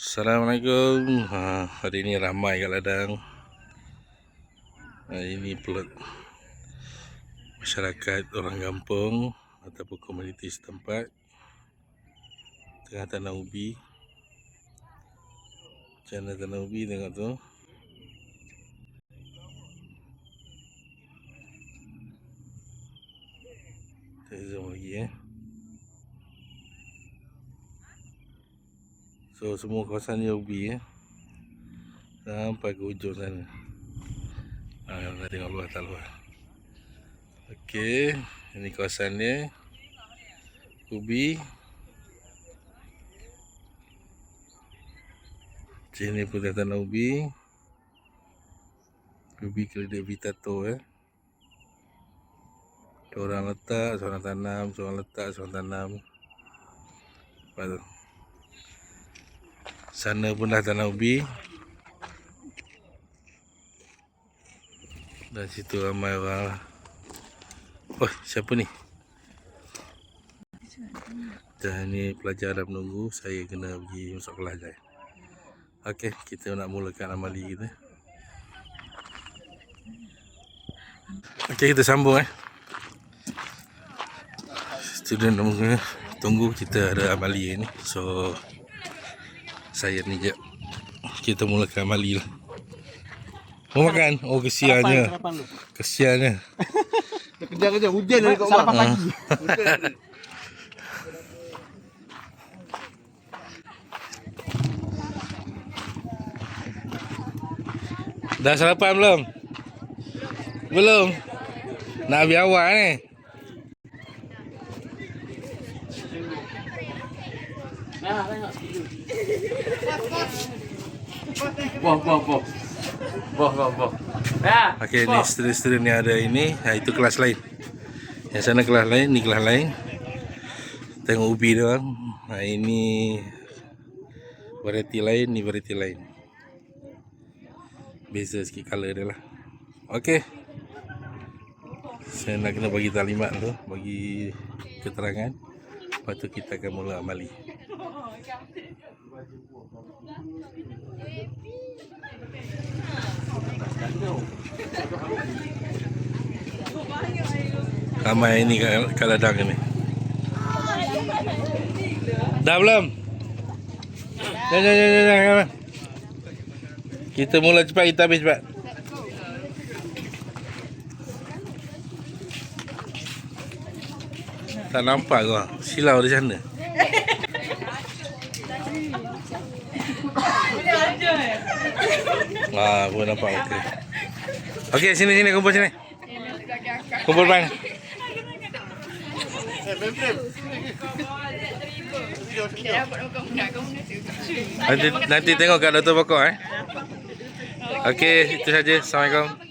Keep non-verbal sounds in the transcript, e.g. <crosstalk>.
Assalamualaikum. Ha, hari ni ramai kat ladang. Hari ni pelot masyarakat orang kampung ataupun komuniti setempat tengah tanam ubi. Macam tanam ubi tengok tu. Saya zoom lagi eh. So semua kawasan ni ubi eh. Sampai ke hujung sana. Ha, nak tengok luar tak luar. Okey, ini kawasan dia. Ubi. Sini pun dah tanam ubi. Ubi keledek vitato eh. Seorang letak, seorang tanam, seorang letak, seorang tanam. Lepas tu. Sana pun dah tanam ubi. Dan situ ramai orang lah. Oh, siapa ni? Dah ni pelajar dah menunggu. Saya kena pergi masuk kelas dah. Okey, kita nak mulakan amali kita. Okey, kita sambung eh. Student tunggu, tunggu kita ada amali ni. So, saya ni je. Kita mulakan amali lah. Mau makan? Oh kesiannya. Kesiannya. <laughs> Dah kerja-kerja hujan dari kat rumah. Sarapan pagi. <laughs> Dah sarapan belum? Belum. Nak ambil awak ni. Nah, tengok. Boh, boh, boh. Boh, boh, boh. Ya. Okey, ni student-student yang ada ini, ha, itu kelas lain. Yang sana kelas lain, ni kelas lain. Tengok ubi dia orang. Ha, ini variety lain, ni variety lain. Beza sikit colour dia lah. Okey. Saya nak kena bagi taklimat tu, bagi keterangan. Lepas tu kita akan mula amali. Ramai ini kat, ladang ni. Dah belum? Jangan, jangan, jangan, jangan. Kita mula cepat, kita habis cepat. Tak nampak kau. Silau di sana. Ah, pun nampak okey. Okey, sini sini kumpul sini. Kumpul bang. Nanti tengok kat doktor pokok eh. Okey, itu saja. Assalamualaikum.